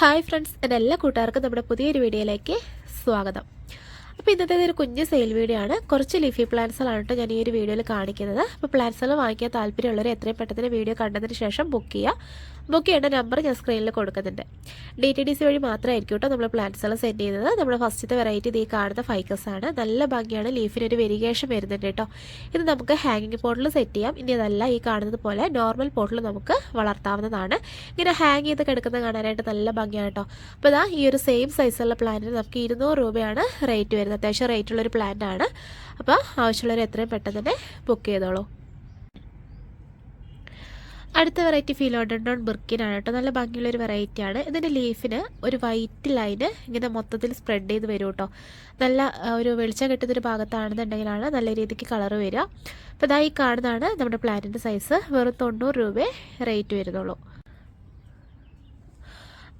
Hi friends എന്റെ എല്ലാ കൂട്ടുകാർക്കും നമ്മുടെ പുതിയൊരു വീഡിയോയിലേക്ക് സ്വാഗതം. അപ്പോൾ ഇന്നത്തെ ഒരു കുഞ്ഞ് സെയിൽ വീഡിയോ ആണ് കുറച്ച് ലീഫി പ്ലാൻസുകളാണ് കേട്ടോ ഞാൻ ഈ ഒരു വീഡിയോയിൽ കാണിക്കുന്നത്. അപ്പോൾ പ്ലാൻസുകൾ വാങ്ങിക്കാൻ താല്പര്യമുള്ളവർ എത്രയും പെട്ടെന്ന് വീഡിയോ കണ്ടതിന് ശേഷം ബുക്ക് ചെയ്യുക. ബുക്ക് ചെയ്യേണ്ട നമ്പർ ഞാൻ സ്ക്രീനിൽ കൊടുക്കുന്നുണ്ട്. ഡി ടി ഡി സി വഴി മാത്രമായിരിക്കും കേട്ടോ നമ്മൾ പ്ലാന്റ്സുകൾ സെൻഡ് ചെയ്യുന്നത്. നമ്മുടെ ഫസ്റ്റത്തെ വെറൈറ്റി ഇത് ഈ കാണുന്ന ഫൈക്കസ് ആണ്. നല്ല ഭംഗിയാണ്. ലീഫിന് ഒരു വെരിഗേഷൻ വരുന്നുണ്ട് കേട്ടോ ഇത് നമുക്ക് ഹാങ്ങിങ് പോട്ടിൽ സെറ്റ് ചെയ്യാം. ഇനി അതല്ല ഈ കാണുന്നത് പോലെ നോർമൽ പോട്ടിൽ നമുക്ക് വളർത്താവുന്നതാണ്. ഇങ്ങനെ ഹാങ് ചെയ്ത് കിടക്കുന്നത് കാണാനായിട്ട് നല്ല ഭംഗിയാണ് കേട്ടോ അപ്പോൾ ഇതാ ഈ ഒരു സെയിം സൈസുള്ള പ്ലാന്റിന് നമുക്ക് ഇരുന്നൂറ് രൂപയാണ് റേറ്റ് വരുന്നത്. അത്യാവശ്യം റേറ്റ് ഉള്ളൊരു പ്ലാന്റ് ആണ്. അപ്പോൾ ആവശ്യമുള്ളവർ എത്രയും പെട്ടെന്ന് തന്നെ ബുക്ക് ചെയ്തോളൂ. അടുത്ത വെറൈറ്റി ഫിലോഡൻഡോൺ ബിർക്കിനാണ് കേട്ടോ. നല്ല ഭംഗിയുള്ളൊരു വെറൈറ്റിയാണ് ഇതിന്റെ ലീഫിന് ഒരു വൈറ്റ് ലൈൻ ഇങ്ങനെ മൊത്തത്തിൽ സ്പ്രെഡ് ചെയ്ത് വരും കേട്ടോ. നല്ല ഒരു വെളിച്ചം കിട്ടുന്നൊരു ഭാഗത്താണെന്നുണ്ടെങ്കിലാണ് നല്ല രീതിക്ക് കളർ വരിക. അപ്പോൾ ഇതായി കാണുന്നതാണ് നമ്മുടെ പ്ലാന്റിന്റെ സൈസ് വെറും തൊണ്ണൂറ് രൂപയെ റേറ്റ് വരുന്നുള്ളൂ.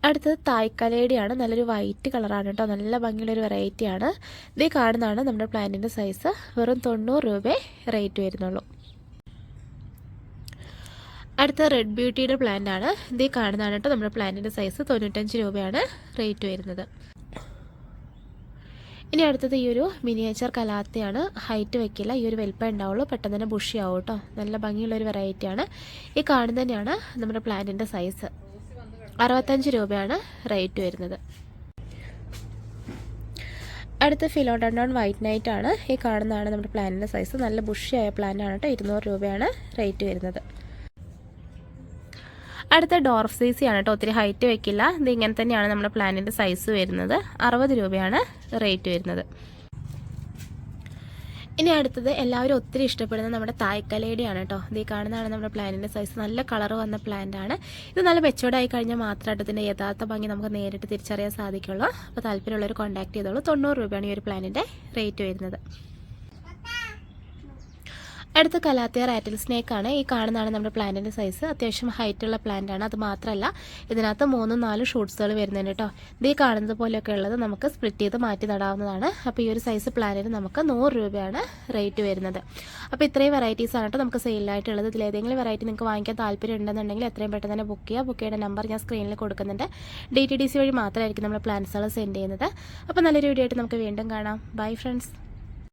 അടുത്തത് തായ്ക്കലയുടെയാണ് നല്ലൊരു വൈറ്റ് കളറാണ് കേട്ടോ. നല്ല ഭംഗിയുള്ളൊരു വെറൈറ്റിയാണ് ഇത് കാണുന്നതാണ് നമ്മുടെ പ്ലാന്റിന്റെ സൈസ് വെറും തൊണ്ണൂറ് രൂപയെ റേറ്റ് വരുന്നുള്ളൂ. അടുത്ത റെഡ് ബ്യൂട്ടിയുടെ പ്ലാന്റ് ആണ്. ഇത് കാണുന്നതാണ് കേട്ടോ നമ്മുടെ പ്ലാന്റിന്റെ സൈസ് തൊണ്ണൂറ്റഞ്ച് രൂപയാണ് റേറ്റ് വരുന്നത്. ഇനി അടുത്തത് ഈ ഒരു മിനിയേച്ചർ കലാത്തയാണ്. ഹൈറ്റ് വെക്കില്ല. ഈ ഒരു വലിപ്പം ഉണ്ടാവുള്ളൂ. പെട്ടെന്ന് തന്നെ ബുഷി ആവും കേട്ടോ. നല്ല ഭംഗിയുള്ള ഒരു വെറൈറ്റിയാണ് ഈ കാണുന്ന തന്നെയാണ് നമ്മുടെ പ്ലാന്റിന്റെ സൈസ് അറുപത്തഞ്ച് രൂപയാണ് റേറ്റ് വരുന്നത്. അടുത്ത ഫിലോഡോൺ വൈറ്റ് നൈറ്റ് ആണ്. ഈ കാണുന്നതാണ് നമ്മുടെ പ്ലാനിന്റെ സൈസ് നല്ല ബുഷിയായ പ്ലാന്റ് ആണ് കേട്ടോ. ഇരുന്നൂറ് രൂപയാണ് റേറ്റ് വരുന്നത്. അടുത്ത ഡോർഫ് ആണ് കേട്ടോ ഒത്തിരി ഹൈറ്റ് വെക്കില്ല. ഇത് ഇങ്ങനെ തന്നെയാണ് നമ്മുടെ പ്ലാനിന്റെ സൈസ് വരുന്നത്. അറുപത് രൂപയാണ് റേറ്റ് വരുന്നത്. ഇനി അടുത്തത് എല്ലാവരും ഒത്തിരി ഇഷ്ടപ്പെടുന്ന നമ്മുടെ തായ്ക്കലേടിയാണ് കേട്ടോ. ഇത് കാണുന്നതാണ് നമ്മുടെ പ്ലാന്റിന്റെ സൈസ്. നല്ല കളർ വന്ന ആണ് ഇത് നല്ല മെച്ചോർഡായി കഴിഞ്ഞാൽ മാത്രമായിട്ട് ഇതിന്റെ യഥാർത്ഥ ഭംഗി നമുക്ക് നേരിട്ട് തിരിച്ചറിയാൻ സാധിക്കുള്ളൂ. അപ്പോൾ താല്പര്യമുള്ളവർ കോൺടാക്ട് ചെയ്തോളൂ. തൊണ്ണൂറ് രൂപയാണ് ഈ ഒരു പ്ലാനിന്റെ റേറ്റ് വരുന്നത്. അടുത്ത കലാത്തിയ റാറ്റിൽ സ്നേക്ക് ആണ് ഈ കാണുന്നതാണ് നമ്മുടെ പ്ലാന്റിന്റെ സൈസ് അത്യാവശ്യം ഹൈറ്റ് ഉള്ള പ്ലാന്റ് ആണ്. അത് മാത്രമല്ല ഇതിനകത്ത് മൂന്നും നാല് ഷൂട്ട്സുകൾ വരുന്നുണ്ട് കേട്ടോ ഇത് ഈ കാണുന്നത് പോലെയൊക്കെ ഉള്ളത് നമുക്ക് സ്പ്ലിറ്റ് ചെയ്ത് മാറ്റി നടാവുന്നതാണ്. അപ്പോൾ ഈ ഒരു സൈസ് പ്ലാന്റിന് നമുക്ക് നൂറ് രൂപയാണ് റേറ്റ് വരുന്നത്. അപ്പോൾ ഇത്രയും വെറൈറ്റീസ് ആണ് കേട്ടോ നമുക്ക് സെയിലായിട്ടുള്ളത് ഇതിൽ ഏതെങ്കിലും വെറൈറ്റി നിങ്ങൾക്ക് വാങ്ങിക്കാൻ താല്പര്യം ഉണ്ടെന്നുണ്ടെങ്കിൽ എത്രയും പെട്ടെന്ന് തന്നെ ബുക്ക് ചെയ്യുക. ബുക്ക് ചെയ്യുന്ന നമ്പർ ഞാൻ സ്ക്രീനിൽ കൊടുക്കുന്നുണ്ട്. ഡി ടി ഡി സി വഴി മാത്രമായിരിക്കും നമ്മൾ പ്ലാൻസുകൾ സെൻഡ് ചെയ്യുന്നത്. അപ്പോൾ നല്ലൊരു വീഡിയോ ആയിട്ട് നമുക്ക് വീണ്ടും കാണാം. Bye friends